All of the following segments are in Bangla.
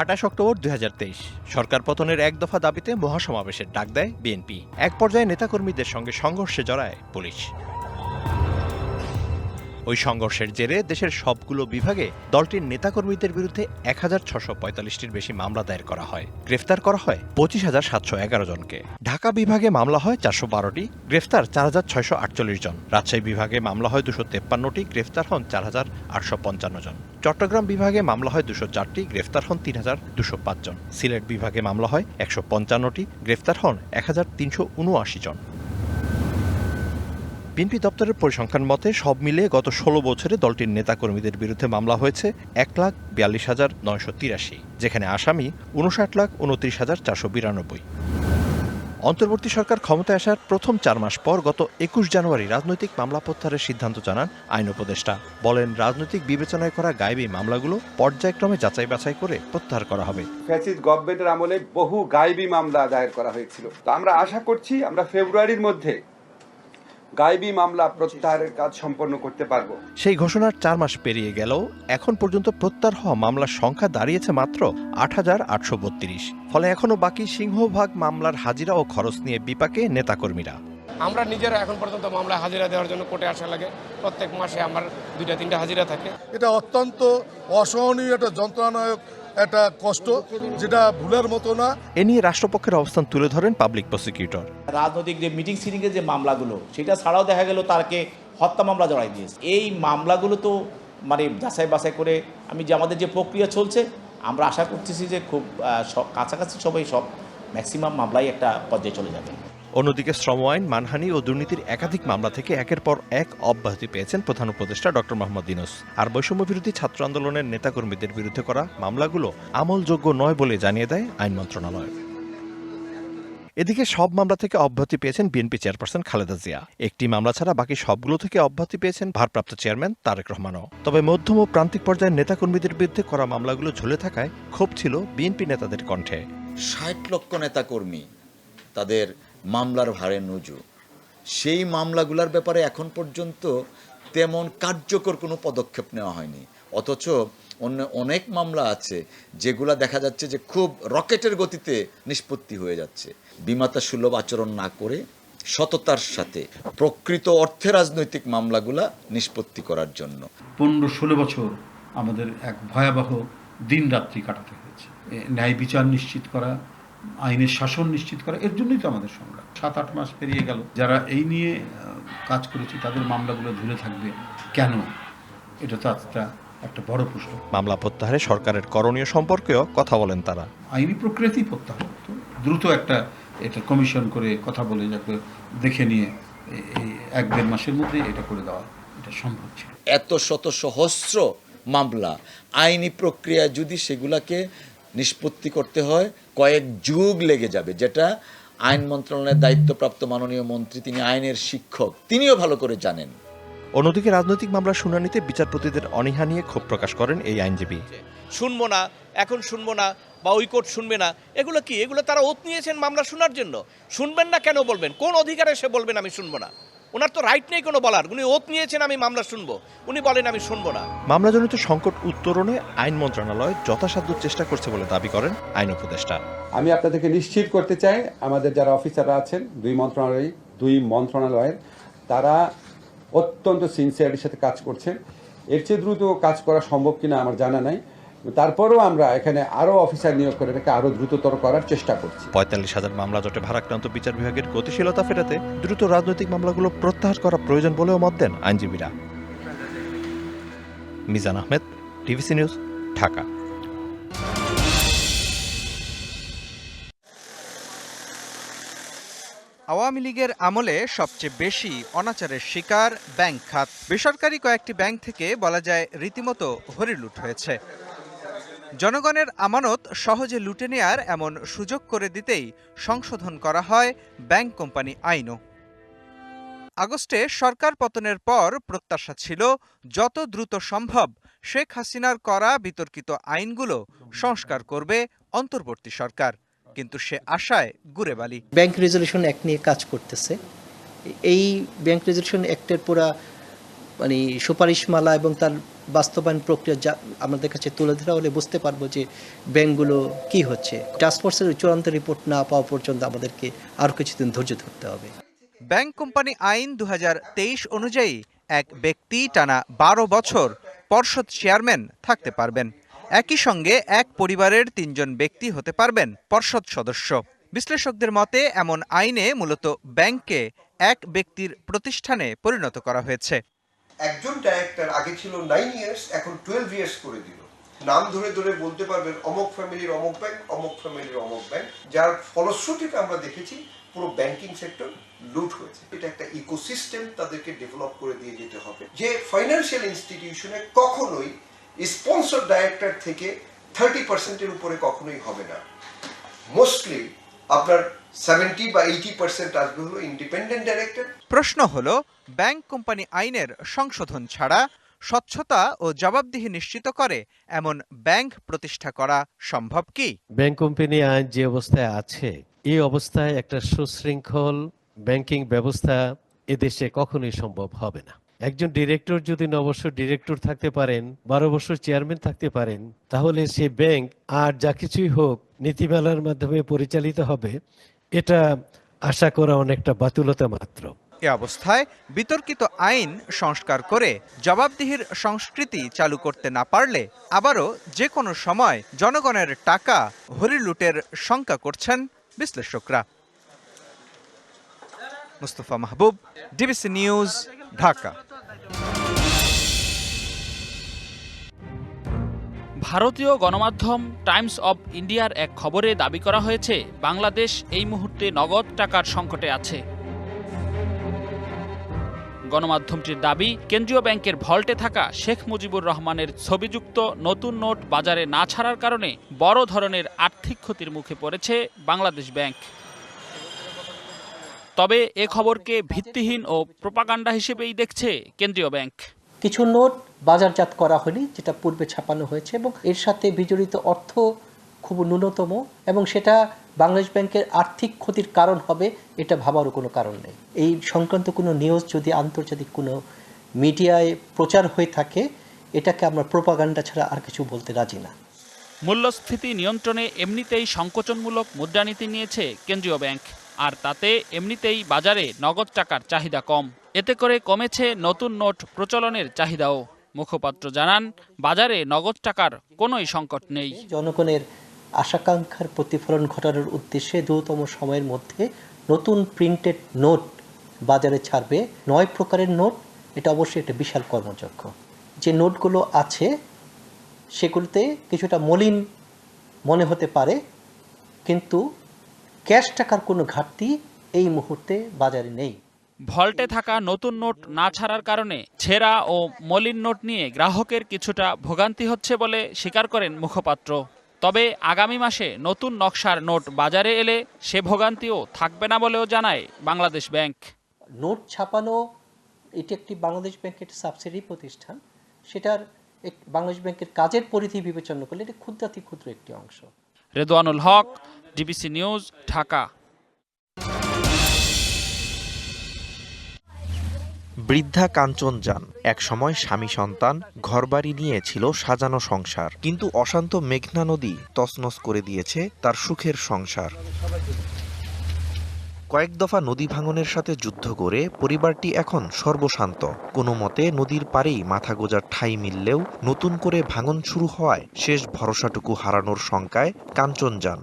আঠাশ অক্টোবর দুই হাজার তেইশ। সরকার পতনের এক দফা দাবিতে মহাসমাবেশের ডাক দেয় বিএনপি। এক পর্যায়ে নেতাকর্মীদের সঙ্গে সংঘর্ষে জড়ায় পুলিশ। ওই সংঘর্ষের জেরে দেশের সবগুলো বিভাগে দলটির নেতাকর্মীদের বিরুদ্ধে এক হাজার ছশো পঁয়তাল্লিশটির বেশি মামলা দায়ের করা হয়। গ্রেফতার করা হয় পঁচিশ হাজার সাতশো এগারো জনকে। ঢাকা বিভাগে মামলা হয় চারশো বারোটি, গ্রেফতার চার হাজার ছয়শো আটচল্লিশ জন। রাজশাহী বিভাগে মামলা হয় দুশো তেপ্পান্নটি, গ্রেফতার হন চার হাজার আটশো পঞ্চান্ন জন। চট্টগ্রাম বিভাগে মামলা হয় দুশো চারটি, গ্রেফতার হন তিন হাজার দুশো পাঁচ জন। সিলেট বিভাগে মামলা হয় একশো পঞ্চান্নটি, গ্রেফতার হন এক হাজার তিনশো উনআশি জন। বিএনপি দপ্তরের পরিসংখ্যান মতে, সব মিলিয়ে গত ষোলো বছরে দলটির নেতাকর্মীদের বিরুদ্ধে মামলা হয়েছে এক লাখ বিয়াল্লিশ হাজার নয়শো তিরাশি, যেখানে আসামি উনষাট লাখ উনত্রিশ হাজার চারশো বিরানব্বই। অন্তর্বর্তী সরকার ক্ষমতায় আসার প্রথম চার মাস পর গত একুশ জানুয়ারি রাজনৈতিক মামলা প্রত্যাহারের সিদ্ধান্ত জানান আইন উপদেষ্টা। বলেন, রাজনৈতিক বিবেচনায় করা গায়েবী মামলাগুলো পর্যায়ক্রমে যাচাই বাছাই করে প্রত্যাহার করা হবে। ফ্যাসিস্ট গভর্নমেন্টের আমলে বহু গায়েবী মামলা দায়ের করা হয়েছিল। তো আমরা আশা করছি আমরা ফেব্রুয়ারির মধ্যে গায়েবী মামলা প্রত্যাহারের কাজ সম্পন্ন করতে পারব। সেই ঘোষণার চার মাস পেরিয়ে গেলেও এখন পর্যন্ত প্রত্যাহার হওয়া মামলার সংখ্যা দাঁড়িয়েছে মাত্র আট হাজার আটশো বত্রিশ। ফলে এখনও বাকি সিংহভাগ মামলার হাজিরা ও খরচ নিয়ে বিপাকে নেতাকর্মীরা। আমরা নিজেরা এখন পর্যন্ত মামলা হাজিরা দেওয়ার জন্য কোর্টে আসা লাগে। প্রত্যেক মাসে আমার দুইটা তিনটা হাজিরা থাকে। এটা অত্যন্ত অসহনীয় একটা যন্ত্রণায়ক একটা কষ্ট যেটা ভুলের মতো না। এ নিয়ে রাষ্ট্রপক্ষের অবস্থান তুলে ধরেন পাবলিক প্রসিকিউটর। রাজনৈতিক যে মিটিং সিটিংয়ের যে মামলাগুলো সেটা ছাড়াও দেখা গেল তাকে হত্যা মামলা জড়াই দিয়েছে। এই মামলাগুলো তো মানে যাচাই বাছাই করে আমি যে আমাদের যে প্রক্রিয়া চলছে আমরা আশা করতেছি যে খুব সব- কাছাকাছি সবাই সব ম্যাক্সিমাম মামলাই একটা পর্যায়ে চলে যাবে। অন্যদিকে শ্রম আইন, মানহানি ও দুর্নীতির একাধিক মামলা থেকে একের পর এক অব্যাহতি পেয়েছেন প্রধান উপদেষ্টা ডক্টর মোহাম্মদ ইউনূস আর বৈষম্য বিরোধী ছাত্র আন্দোলনের নেতাকর্মীদের বিরুদ্ধে করা মামলাগুলো আমলযোগ্য নয় বলে জানিয়ে দেয় আইন মন্ত্রণালয়। এদিকে সব মামলা থেকে অব্যাহতি পেয়েছেন বিএনপি চেয়ারপারসন খালেদা জিয়া। একটি মামলা ছাড়া বাকি সবগুলো থেকে অব্যাহতি পেয়েছেন ভারপ্রাপ্ত চেয়ারম্যান তারেক রহমানও। তবে মধ্যম ও প্রান্তিক পর্যায়ের নেতাকর্মীদের বিরুদ্ধে করা মামলাগুলো ঝুলে থাকায় ক্ষোভ ছিল বিএনপি নেতাদের কণ্ঠে। ষাট লক্ষ নেতাকর্মী তাদের মামলার ভারে নুজু। সেই মামলাগুলোর ব্যাপারে এখন পর্যন্ত তেমন কার্যকর কোনো পদক্ষেপ নেওয়া হয়নি। অথচ অন্য অনেক মামলা আছে যেগুলা দেখা যাচ্ছে যে খুব রকেটের গতিতে নিষ্পত্তি হয়ে যাচ্ছে। বিমাতা সুলভ আচরণ না করে সততার সাথে প্রকৃত অর্থে রাজনৈতিক মামলাগুলা নিষ্পত্তি করার জন্য। পনেরো ষোলো বছর আমাদের এক ভয়াবহ দিন রাত্রি কাটাতে হয়েছে। ন্যায় বিচার নিশ্চিত করা আইনের শাসন নিশ্চিত করা এর জন্যই তো আমাদের সংগ্রাম। সাত আট মাস পেরিয়ে গেল। যারা এই নিয়ে কাজ করেছে তাদের মামলাগুলো ঝুলে থাকবে। কেন? এটা তো একটা একটা বড় প্রশ্ন। মামলা প্রত্যাহারে সরকারের করণীয় সম্পর্কেও কথা বলেন তারা। আইনি প্রক্রিয়াতেই প্রত্যাহার করতে দ্রুত একটা এটা কমিশন করে কথা বলে যাকে দেখে নিয়ে এই এক দেড় মাসের মধ্যে এটা করে দেওয়া এটা সম্ভব ছিল। এত শত সহস্র মামলা আইনি প্রক্রিয়া যদি সেগুলাকে নিষ্পত্তি করতে হয় কয়েক যুগ লেগে যাবে যেটা আইন মন্ত্রণালয়ের দায়িত্বপ্রাপ্ত মাননীয় মন্ত্রী তিনি আইনের শিক্ষক তিনিও ভালো করে জানেন। অন্যদিকে রাজনৈতিক মামলার শুনানিতে বিচারপতিদের অনীহা নিয়ে ক্ষোভ প্রকাশ করেন এই আইনজীবী। শুনব না এখন শুনব না বা ওই কোর্ট শুনবে না এগুলো কি? এগুলো তারা ওত নিয়েছেন মামলা শোনার জন্য? শুনবেন না কেন বলবেন? কোন অধিকারে সে বলবেন আমি শুনব না? ওনার তো রাইট নেই কোনো বলার। উনি ওত নিয়েছেন আমি মামলা শুনব। উনি বলেন আমি শুনব না। মামলাজনিত সংকট উত্তরণে আইন মন্ত্রণালয় যথাসাধ্য চেষ্টা করছে বলে দাবি করেন আইন উপদেষ্টা। আমি আপনাদেরকে নিশ্চিত করতে চাই আমাদের যারা অফিসাররা আছেন দুই মন্ত্রণালয় দুই মন্ত্রণালয়ের তারা অত্যন্ত সিনসিয়ারিটির সাথে কাজ করছেন। এর চেয়ে দ্রুত কাজ করা সম্ভব কিনা আমার জানা নাই। তারপরেও আমরা এখানে আরও অফিসার নিয়োগ করে এটাকে আরও দ্রুততর করার চেষ্টা করছি। পঁয়তাল্লিশ হাজার মামলা জটে ভারাক্রান্ত বিচার বিভাগের গতিশীলতা ফেরাতে দ্রুত রাজনৈতিক মামলাগুলো প্রত্যাহার করা প্রয়োজন বলেও মত দেন আইনজীবীরা। Mizan Ahmed TVC news Dhaka. Awami লীগের আমলে সবচেয়ে বেশি অনাচারের শিকার ব্যাংক খাত। বেসরকারি কয়েকটি ব্যাংক থেকে বলা যায় রীতিমতো হরিলুট হয়েছে। জনগণের আমানত সহজে লুটে নেয়ার এমন সুযোগ করে দিতেই সংশোধন করা হয় ব্যাংক কোম্পানি আইনও। আগস্টে সরকার পতনের পর প্রত্যাশা ছিল, যত দ্রুত সম্ভব শেখ হাসিনার করা বিতর্কিত আইনগুলো সংস্কার করবে অন্তর্বর্তী সরকার। কিন্তু সে আশায় গুড়ে বালি। ব্যাংক রেজলিউশন অ্যাক্ট নিয়ে কাজ করতেছে। এই ব্যাংক রেজলিউশন অ্যাক্টের পুরা মানে সুপারিশমালা এবং তার বাস্তবায়ন প্রক্রিয়া যা আমাদের কাছে তুলে ধরা হলে বুঝতে পারব যে ব্যাংকগুলো কি হচ্ছে। টাস্কফোর্সের চূড়ান্ত রিপোর্ট না পাওয়া পর্যন্ত আমাদেরকে আরও কিছুদিন ধৈর্য ধরতে হবে। ব্যাংক কোম্পানি আইন দু হাজার তেইশ অনুযায়ী এক ব্যক্তি টানা বারো বছর পর্ষদ চেয়ারম্যান থাকতে পারবেন। একই সঙ্গে এক পরিবারের তিনজন ব্যক্তি হতে পারবেন পর্ষদ সদস্য। বিশ্লেষকদের মতে, এমন আইনে মূলত ব্যাংককে এক ব্যক্তির প্রতিষ্ঠানে পরিণত করা হয়েছে। একজন ডাইরেক্টর আগে ছিল নাইন ইয়ার্স এখন টুয়েলভ ইয়ার্স করে দিল। নাম ধরে ধরে বলতে পারবেন অমুক ফ্যামিলির অমুক ব্যাংক অমুক ফ্যামিলির অমুক ব্যাংক যার ফলশ্রুতিতে আমরা দেখেছি পুরো ব্যাংকিং সেক্টর লুট হয়েছে। এটা একটা ইকোসিস্টেম তাদেরকে ডেভেলপ করে দিয়ে যেতে হবে। যে ফাইন্যান্সিয়াল ইনস্টিটিউশনে কখনোই স্পন্সর ডাইরেক্টর থেকে থার্টি পার্সেন্টের উপরে কখনোই হবে না। মোস্টলি আপনার সেভেন্টি বা এইটি পার্সেন্ট আসবে হলো ইন্ডিপেন্ডেন্ট ডাইরেক্টর প্রশ্ন হলো ব্যাংক কোম্পানি আইনের সংশোধন ছাড়া স্বচ্ছতা ও জবাবদিহি নিশ্চিত করে এমন ব্যাংক প্রতিষ্ঠা করা সম্ভব কি? ব্যাংক কোম্পানি আইন যে অবস্থায় আছে এই অবস্থায় একটা সুশৃঙ্খল ব্যাংকিং ব্যবস্থা এদেশে কখনোই সম্ভব হবে না। একজন ডিরেক্টর যদি ন বছর ডিরেক্টর থাকতে পারেন, বারো বছর চেয়ারম্যান থাকতে পারেন, তাহলে সে ব্যাংক আর যা কিছুই হোক নীতিমালার মাধ্যমে পরিচালিত হবে, এটা আশা করা অনেকটা বাতুলতা মাত্র। এ অবস্থায় বিতর্কিত আইন সংস্কার করে জবাবদিহির সংস্কৃতি চালু করতে না পারলে আবারও যে কোনো সময় জনগণের টাকা হরিলুটের শঙ্কা করছেন বিশ্লেষকরা। Mustafa Mahbub DBC news Dhaka. ভারতীয় গণমাধ্যম টাইমস অব ইন্ডিয়ার এক খবরে দাবি করা হয়েছে, বাংলাদেশ এই মুহূর্তে নগদ টাকার সংকটে আছে। গণমাধ্যমটির দাবি, কেন্দ্রীয় ব্যাংকের ভল্টে থাকা শেখ মুজিবুর রহমানের ছবিযুক্ত নতুন নোট বাজারে না ছাড়ার কারণে বড় ধরনের আর্থিক ক্ষতির মুখে পড়েছে বাংলাদেশ ব্যাংক। তবে এ খবরকে ভিত্তিহীন ও প্রপাগান্ডা হিসেবেই দেখছে কেন্দ্রীয় ব্যাংক। কিছু নোট বাজারজাত করা হয়নি, যেটা পূর্বে ছাপানো হয়েছে এবং এর সাথে বিজড়িত অর্থ খুব ন্যূনতম এবং সেটা বাংলাদেশ ব্যাংকের আর্থিক ক্ষতির কারণ হবে এটা ভাবারও কোনো কারণ নেই। এই সংক্রান্ত কোনো নিউজ যদি আন্তর্জাতিক কোনো মিডিয়ায় প্রচার হয়ে থাকে এটাকে আমরা প্রোপাগান্ডা ছাড়া আর কিছু বলতে রাজি না। মূল্যস্ফীতি নিয়ন্ত্রণে এমনিতেই সংকোচনমূলক মুদ্রানীতি নিয়েছে কেন্দ্রীয় ব্যাংক আর তাতে এমনিতেই বাজারে নগদ টাকার চাহিদা কম। এতে করে কমেছে নতুন নোট প্রচলনের চাহিদাও। মুখপাত্র জানান বাজারে নগদ টাকার কোনোই সংকট নেই। জনগণের আশাকাঙ্ক্ষার প্রতিফলন ঘটানোর উদ্দেশ্যে দ্রুততম সময়ের মধ্যে নতুন প্রিন্টেড নোট বাজারে ছাড়বে। নয় প্রকারের নোট এটা অবশ্যই একটা বিশাল কর্মযজ্ঞ। যে নোটগুলো আছে, সেগুলোতে কিছুটা মলিন মনে হতে পারে, কিন্তু ক্যাশ টাকার কোনো ঘাটতি এই মুহূর্তে বাজারে নেই। ভল্টে থাকা নতুন নোট না ছাড়ার কারণে ছেঁড়া ও মলিন নোট নিয়ে গ্রাহকের কিছুটা ভোগান্তি হচ্ছে বলে স্বীকার করেন মুখপাত্র। তবে আগামী মাসে নতুন নকশার নোট বাজারে এলে সে ভোগান্তিও থাকবে না বলেও জানায় বাংলাদেশ ব্যাংক। নোট ছাপানো এটি একটি বাংলাদেশ ব্যাংকের সাবসিডি প্রতিষ্ঠান। সেটার এক- বাংলাদেশ ব্যাংকের কাজের পরিধি বিবেচনা করলে এটি ক্ষুদ্রাতি ক্ষুদ্র একটি অংশ। Redwanul Haque DBC news Dhaka. বৃদ্ধা কাঞ্চন যান। এক সময় স্বামী সন্তান ঘরবাড়ি নিয়ে ছিল সাজানো সংসার। কিন্তু অশান্ত মেঘনা নদী তছনছ করে দিয়েছে তার সুখের সংসার। কয়েক দফা নদী ভাঙনের সাথে যুদ্ধ করে পরিবারটি এখন সর্বশান্ত। কোনো মতে নদীর পাড়েই মাথা গোজার ঠাঁই মিললেও নতুন করে ভাঙন শুরু হওয়ায় শেষ ভরসাটুকু হারানোর শঙ্কায় কাঞ্চন যান।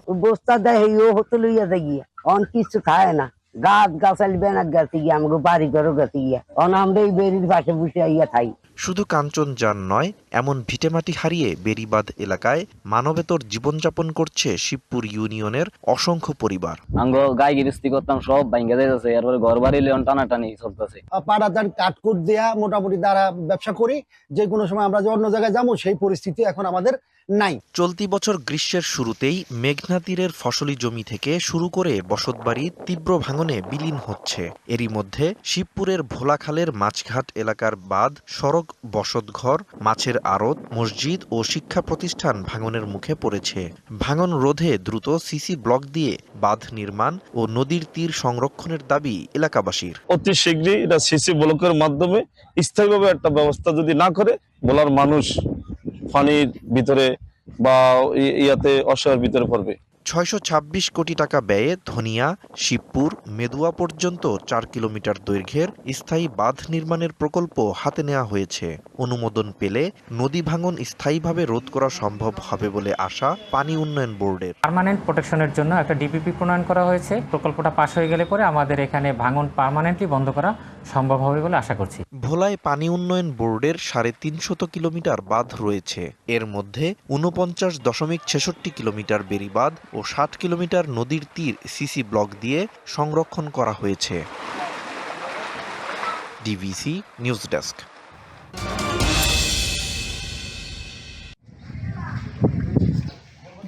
অন কিছু খায় না। গাছ গাছালি বেনার গেছে গিয়া আমাকে বাড়ি ঘরও গেছে গিয়া। অন বেরির পাশে বসে ইয়া খাই শুধু কাঞ্চন যান নয় এমন ভিটেমাটি হারিয়ে বেরিবাদ এলাকায় মানবেতর জীবনযাপন করছে শিবপুর ইউনিয়নের অসংখ্য পরিবার। আঙ্গ গাই গিরিস্তি করতাম সব ভাঙ্গে যাইতেছে। এরপরে ঘর বাড়ি লিয়ন টানাটানি চলতেছে। পাড়াদার কাঠকুট দেয়া মোটামুটি দ্বারা ব্যবসা করি। যে কোনো সময় আমরা যে অন্য জায়গায় যাব সেই পরিস্থিতি এখন আমাদের নাই। চলতি বছর গ্রীষ্মের শুরুতেই মেঘনা তীরের ফসলি জমি থেকে শুরু করে বসতবাড়ি তীব্র ভাঙনে বিলীন হচ্ছে। এরই মধ্যে শিবপুরের ভোলাখালের মাছঘাট এলাকার বাঁধ সড়ক বসতঘর মাছের আড়ত মসজিদ ও শিক্ষা প্রতিষ্ঠান ভাঙনের মুখে পড়েছে। ভাঙন রোধে দ্রুত সিসি ব্লক দিয়ে বাঁধ নির্মাণ ও নদীর তীর সংরক্ষণের দাবি এলাকাবাসীর। অতি শীঘ্রই এটা সিসি ব্লকের মাধ্যমে স্থায়ীভাবে একটা ব্যবস্থা যদি না করে, বলার মানুষ পানির ভিতরে বা ইয়াতে অসহায়ের ভিতরে পড়বে। ছয়শো ছাব্বিশ কোটি টাকা ব্যয়ে ধনিয়া, শিবপুর, মেদুয়া পর্যন্ত চার কিলোমিটার দৈর্ঘ্যের স্থায়ী বাঁধ নির্মাণের প্রকল্প হাতে নেওয়া হয়েছে। অনুমোদন পেলে নদী ভাঙন স্থায়ীভাবে রোধ করা সম্ভব হবে বলে আশা পানি উন্নয়ন বোর্ডের। পার্মানেন্ট প্রোটেকশনের জন্য একটা ডিপিপি প্রণয়ন করা হয়েছে। প্রকল্পটা পাশ হয়ে গেলে পরে আমাদের এখানে ভাঙন পার্মানেন্টলি বন্ধ করা সম্ভব হবে বলে আশা করছি। ভোলায় পানি উন্নয়ন বোর্ডের সাড়ে তিনশত কিলোমিটার বাঁধ রয়েছে। এর মধ্যে উনপঞ্চাশ দশমিক ছেষট্টি কিলোমিটার বেড়িবাঁধ ও ষাট কিলোমিটার নদীর তীর সিসি ব্লক দিয়ে সংরক্ষণ করা হয়েছে। DVC news desk.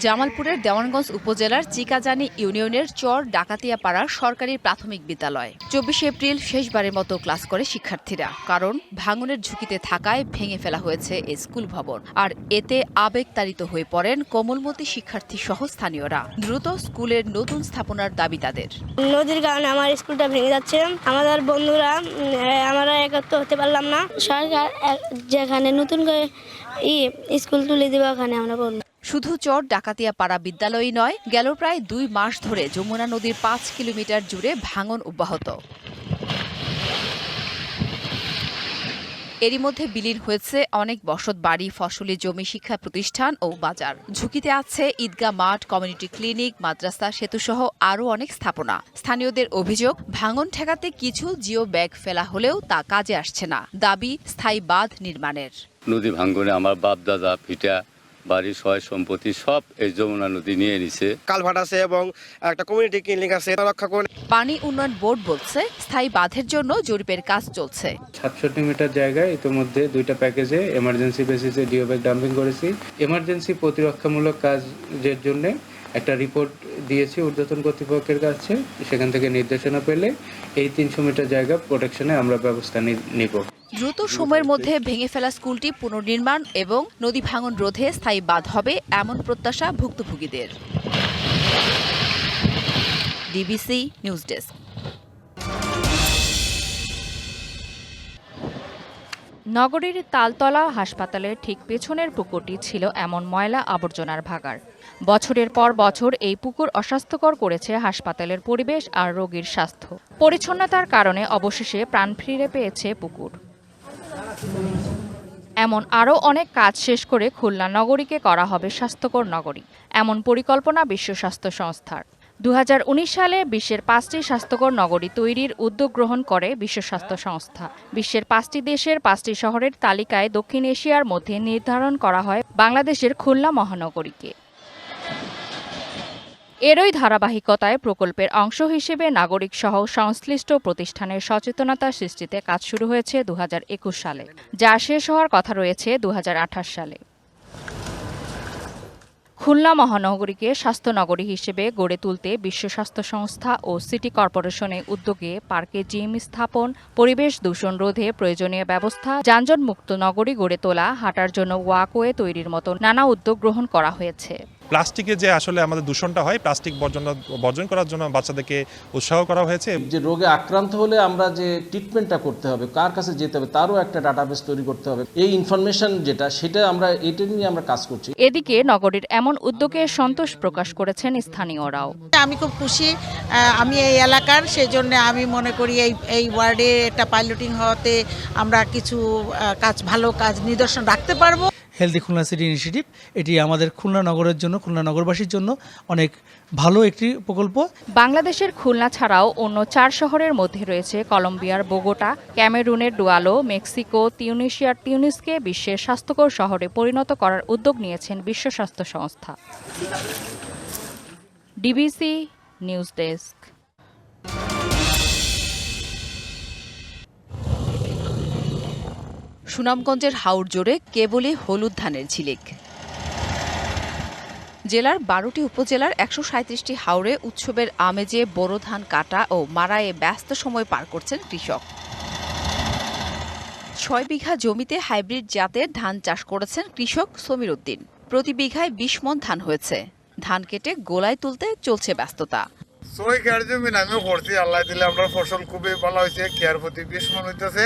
জামালপুরের দেওয়ানগঞ্জ উপজেলার চিকাজানি ইউনিয়নের চর ডাকাতিয়া পাড়ার সরকারি প্রাথমিক বিদ্যালয়। চব্বিশে এপ্রিল শেষবারের মতো ক্লাস করে শিক্ষার্থীরা, কারণ ভাঙনের ঝুঁকিতে থাকায় ভেঙে ফেলা হয়েছে এই স্কুল ভবন। আর এতে আবেগতাড়িত হয়ে পড়েন কোমলমতি শিক্ষার্থী সহ স্থানীয়রা। দ্রুত স্কুলের নতুন স্থাপনার দাবি তাদের। নদীর কারণে আমার স্কুলটা ভেঙে যাচ্ছে। আমাদের বন্ধুরা আমরা একত্র হতে পারলাম না। সরকার যেখানে নতুন করে স্কুল তুলে দেবে, ওখানে আমরা বলব শুধু চর ডাকাতিয়া পাড়া বিদ্যালয়ই নয়, গেল প্রায় দুই মাস ধরে যমুনা নদীর পাঁচ কিলোমিটার জুড়ে ভাঙন অব্যাহত। এরই মধ্যে বিলীন হয়েছে অনেক বসত বাড়ি, ফসলি জমি, শিক্ষা প্রতিষ্ঠান ও বাজার। ঝুঁকিতে আছে ঈদগা মাঠ, কমিউনিটি ক্লিনিক, মাদ্রাসা, সেতুসহ আরও অনেক স্থাপনা। স্থানীয়দের অভিযোগ, ভাঙন ঠেকাতে কিছু জিও ব্যাগ ফেলা হলেও তা কাজে আসছে না। দাবি, স্থায়ী বাঁধ নির্মাণের। নদী ভাঙ্গনে আমার বাপ দাদা পিতা বাড়ির সহায় সম্পত্তি সব এই যমুনা নদী নিয়ে নিছে। কালভাট আছে এবং একটা কমিউনিটি ক্লিনিক আছে রক্ষা করে পানি উন্নয়ন বোর্ড বলছে স্থায়ী বাঁধের জন্য জরিপের কাজ চলছে। সাতষট্টি মিটার জায়গায় ইতিমধ্যে দুইটা প্যাকেজে এমার্জেন্সি বেসিসে ডিও ব্যাগ ডাম্পিং করেছি। এমার্জেন্সি প্রতিরক্ষামূলক কাজের জন্য একটা রিপোর্ট দিয়েছি ঊর্ধ্বতন কর্তৃপক্ষের কাছে, সেখান থেকে নির্দেশনা পেলে এই তিনশো মিটার জায়গা প্রোটেকশনে আমরা ব্যবস্থা নিব। দ্রুত সময়ের মধ্যে ভেঙে ফেলা স্কুলটি পুনর্নির্মাণ এবং নদী ভাঙন রোধে স্থায়ী বাধ হবে এমন প্রত্যাশা ভুক্তভোগীদের। DBC news desk. নগরীর তালতলা হাসপাতালের ঠিক পেছনের পুকুরটি ছিল এমন ময়লা আবর্জনার ভাগার বছরের পর বছর এই পুকুর অস্বাস্থ্যকর করেছে হাসপাতালের পরিবেশ আর রোগীর স্বাস্থ্য। পরিচ্ছন্নতার কারণে অবশেষে প্রাণ ফিরে পেয়েছে পুকুর। এমন আরও অনেক কাজ শেষ করে খুলনা নগরীকে করা হবে স্বাস্থ্যকর নগরী, এমন পরিকল্পনা বিশ্ব স্বাস্থ্য সংস্থার। উনিশ সালে বিশ্বের পাঁচটি স্বাস্থ্যকর নগরী তৈরির উদ্যোগ গ্রহণ করে বিশ্ব স্বাস্থ্য সংস্থা। বিশ্বের পাঁচটি দেশের পাঁচটি শহরের তালিকায় দক্ষিণ এশিয়ার মধ্যে নির্ধারণ করা হয় বাংলাদেশের খুলনা মহানগরীকে। এরই ধারাবাহিকতায় প্রকল্পের অংশ হিসেবে নাগরিক সহ সংশ্লিষ্ট প্রতিষ্ঠানের সচেতনতা সৃষ্টিতে কাজ শুরু হয়েছে দু হাজার একুশ সালে, যা শেষ হওয়ার কথা রয়েছে দু হাজার আঠাশ সালে। খুলনা মহানগরীকে স্বাস্থ্য নগরী হিসেবে গড়ে তুলতে বিশ্ব স্বাস্থ্য সংস্থা ও সিটি কর্পোরেশনের উদ্যোগে পার্কে জিম স্থাপন, পরিবেশ দূষণ রোধে প্রয়োজনীয় ব্যবস্থা যানজট মুক্ত নগরী গড়ে তোলা, হাঁটার জন্য ওয়াকওয়ে তৈরির মতো নানা উদ্যোগ গ্রহণ করা হয়েছে। প্লাস্টিকে যে আসলে আমাদের দূষণটা হয় প্লাস্টিক বর্জন বর্জন করার জন্য বাচ্চাদেরকে উৎসাহ করা হয়েছে। যে রোগে আক্রান্ত হলে আমরা যে ট্রিটমেন্টটা করতে হবে কার কাছে যেতে হবে তারও একটা ডাটাবেস তৈরি করতে হবে। এই ইনফরমেশন যেটা সেটা আমরা এটা নিয়ে আমরা কাজ করছি। এদিকে নগরীর এমন উদ্যোগে সন্তোষ প্রকাশ করেছেন স্থানীয়রাও। আমি খুব খুশি আমি এই এলাকার সেই জন্য আমি মনে করি এই এই ওয়ার্ডে একটা পাইলটিং হওয়াতে আমরা কিছু কাজ ভালো কাজ নিদর্শন রাখতে পারব। হেলদি খুলনা সিটি ইনিশিয়েটিভ এটি আমাদের খুলনা নগরের জন্য, খুলনা নগরবাসীর জন্য অনেক ভালো একটি প্রকল্প। বাংলাদেশের খুলনা ছাড়াও অন্য চার শহরের মধ্যে রয়েছে কলম্বিয়ার বোগোটা, ক্যামেরুনের ডুয়ালো, মেক্সিকো, তিউনিশিয়ার তিউনিসকে বিশ্বের স্বাস্থ্যকর শহরে পরিণত করার উদ্যোগ নিয়েছেন বিশ্ব স্বাস্থ্য সংস্থা। DBC news desk. সুনামগঞ্জের হাওড় জোরে কেবলই হলুদ ধানের ঝিলিক। জেলার বারোটি উপজেলার একশো সাঁত্রিশটি হাওড়ে উৎসবের আমেজে বোরো ধান কাটা ও মারায়ে ব্যস্ত সময় পার করছেন কৃষক। ছয় বিঘা জমিতে হাইব্রিড জাতের ধান চাষ করেছেন কৃষক সমীর উদ্দিন। প্রতি বিঘায় বিশ মন ধান হয়েছে। ধান কেটে গোলায় তুলতে চলছে ব্যস্ততা। ছয় জমি করছি আল্লাহ দিলে আমরা ফসল খুবই ভালো হয়েছে কেয়ার প্রতি বিশ মন হইতেছে।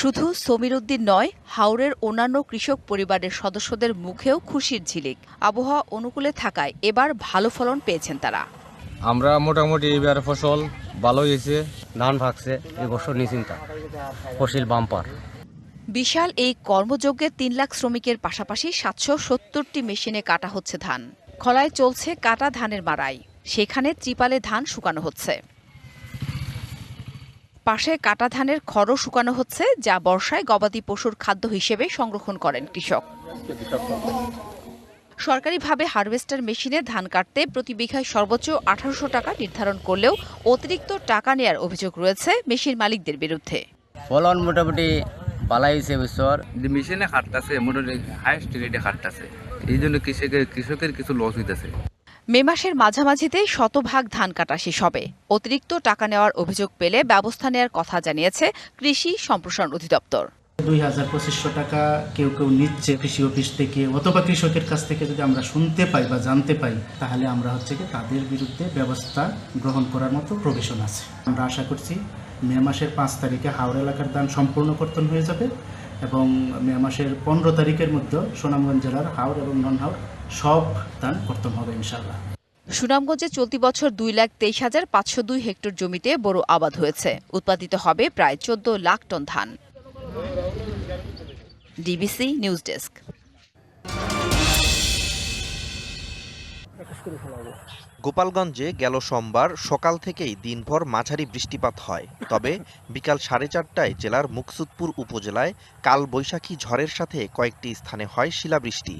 শুধু সমীর উদ্দিন নয় হাওরের অন্যান্য কৃষক পরিবারের সদস্যদের মুখেও খুশির ঝিলিক। আবহাওয়া অনুকূলে থাকায় এবার ভালো ফলন পেয়েছেন তারা। আমরা মোটামুটি এবার ফসল ভালো হয়েছে ধান ভাগছে এবছর নিশ্চিন্তা। Fossil bumper. বিশাল এই কর্মযজ্ঞে তিন লাখ শ্রমিকের পাশাপাশি সাতশো সত্তরটি মেশিনে কাটা হচ্ছে ধান। খলায় চলছে কাটা ধানের মারাই সেখানে ত্রিপালে ধান শুকানো হচ্ছে। পাশে কাটা ধানের খড়ও শুকানো হচ্ছে যা বর্ষায় গবাদি পশুর খাদ্য হিসেবে সংরক্ষণ করেন কৃষক। সরকারিভাবে হারভেস্টার মেশিনে ধান কাটতে প্রতি বিঘায় সর্বোচ্চ আঠারোশো টাকা নির্ধারণ করলেও অতিরিক্ত টাকা নেয়ার অভিযোগ রয়েছে মেশিন মালিকদের বিরুদ্ধে। ফলন মোটামুটি বালাই হয়েছে এবছর মেশিনে খাটতেছে মোটামুটি হাইস্ট রেটে খাটতেছে। এই জন্য কৃষকের কৃষকের কিছু লস হইতেছে। মে মাসের মাঝামাঝিতে শতভাগ ধান কাটা শেষ হবে। অতিরিক্ত টাকা নেওয়ার অভিযোগ পেলে ব্যবস্থা নেওয়ার কথা জানিয়েছে কৃষি সম্প্রসারণ অধিদপ্তর। দুই হাজার পঁচিশশো টাকা কেউ কেউ নিচ্ছে কৃষি অফিস থেকে অথবা কৃষকের কাছ থেকে যদি আমরা শুনতে পাই বা জানতে পাই, তাহলে আমরা হচ্ছে কি তাদের বিরুদ্ধে ব্যবস্থা গ্রহণ করার মতো প্রভিশন আছে। আমরা আশা করছি মে মাসের পাঁচ তারিখে হাওড়া এলাকার দান সম্পূর্ণ কর্তন হয়ে যাবে এবং মে মাসের পনেরো তারিখের মধ্যে সুনামগঞ্জ জেলার হাওড় এবং নন হাওড় সব দান কর্তন হবে ইনশাল্লাহ সুনামগঞ্জে চলতি বছর দুই লাখ তেইশ হাজার পাঁচশো দুই হেক্টর জমিতে বড় আবাদ হয়েছে। উৎপাদিত হবে প্রায় চোদ্দ লাখ টন ধান। ডিবিসি নিউজ ডেস্ক গোপালগঞ্জে গেল সোমবার সকাল থেকেই দিনভর মাঝারি বৃষ্টিপাত হয়। তবে বিকাল সাড়ে চারটায় জেলার মুকসুদপুর উপজেলায় কাল বৈশাখী ঝড়ের সাথে কয়েকটি স্থানে হয় শিলাবৃষ্টি।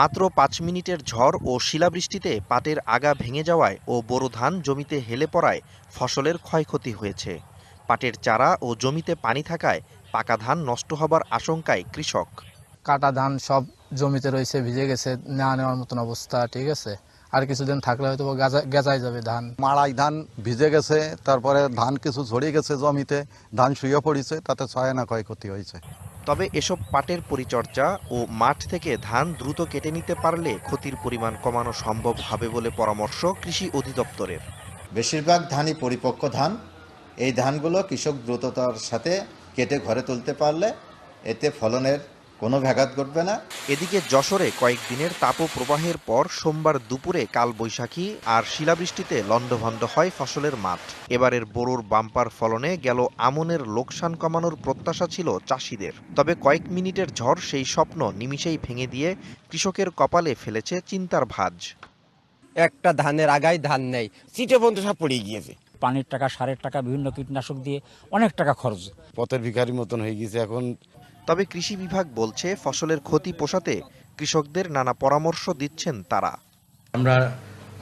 মাত্র পাঁচ মিনিটের ঝড় ও শিলাবৃষ্টিতে পাটের আগা ভেঙে যাওয়ায় ও বোরো ধান জমিতে হেলে পড়ায় ফসলের ক্ষয়ক্ষতি হয়েছে। পাটের চারা ও জমিতে পানি থাকায় পাকা ধান নষ্ট হবার আশঙ্কায় কৃষক। কাটা ধান সব জমিতে রয়েছে ভিজে গেছে না নেওয়ার মতন অবস্থা ঠিক আছে? আর কিছুদিন থাকলে হয়তো গেজায় যাবে ধান। মাড়াই ধান ভিজে গেছে তারপরে ধান কিছু ঝরে গেছে জমিতে ধান শুয়ে পড়েছে তাতে ছয় না ক্ষয়ক্ষতি হয়েছে। তবে এসব পাটের পরিচর্যা ও মাঠ থেকে ধান দ্রুত কেটে নিতে পারলে ক্ষতির পরিমাণ কমানো সম্ভব হবে বলে পরামর্শ কৃষি অধিদপ্তরের। বেশিরভাগ ধানই পরিপক্ক ধান। এই ধানগুলো কৃষক দ্রুততার সাথে কেটে ঘরে তুলতে পারলে এতে ফলনের কোনো ব্যাঘাত ঘটবে না। এদিকে যশোরে কয়েকদিনের তাপপ্রবাহের পর সোমবার দুপুরে কালবৈশাখী আর শিলাবৃষ্টিতে লণ্ডভণ্ড হয় ফসলের মাঠ। এবারের বোরোর বাম্পার ফলনে গেল আমনের লোকসান কমানোর প্রত্যাশা ছিল চাষিদের। তবে কয়েক মিনিটের ঝড় সেই স্বপ্ন নিমিষেই ভেঙে দিয়ে কৃষকের কপালে ফেলেছে চিন্তার ভাজ। একটা ধানের আগায় ধান নেই সিটে পর্যন্ত সব পড়ে গিয়েছে। পানির টাকা সারের টাকা বিভিন্ন কীটনাশক দিয়ে অনেক টাকা খরচ। পথের ভিখারি মতন হয়ে গিয়েছে। এখন তবে কৃষি বিভাগ বলছে ফসলের ক্ষতি পোষাতে কৃষকদের নানা পরামর্শ দিচ্ছেন তারা। আমরা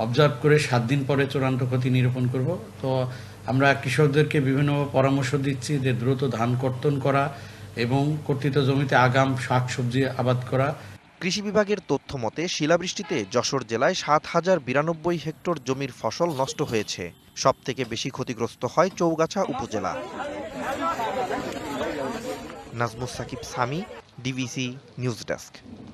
অবজার্ভ করে সাত দিন পরে চূড়ান্ত ক্ষতি নিরূপণ করব। তো আমরা কৃষকদেরকে বিভিন্ন পরামর্শ দিচ্ছি যে দ্রুত ধান কর্তন করা এবং কর্তৃত জমিতে আগাম শাকসবজি আবাদ করা। কৃষি বিভাগের তথ্য মতে শিলাবৃষ্টিতে যশোর জেলায় সাত হাজার বিরানব্বই হেক্টর জমির ফসল নষ্ট হয়েছে। সব থেকে বেশি ক্ষতিগ্রস্ত হয় চৌগাছা উপজেলা। Nazmus Sakib Sami DBC news desk.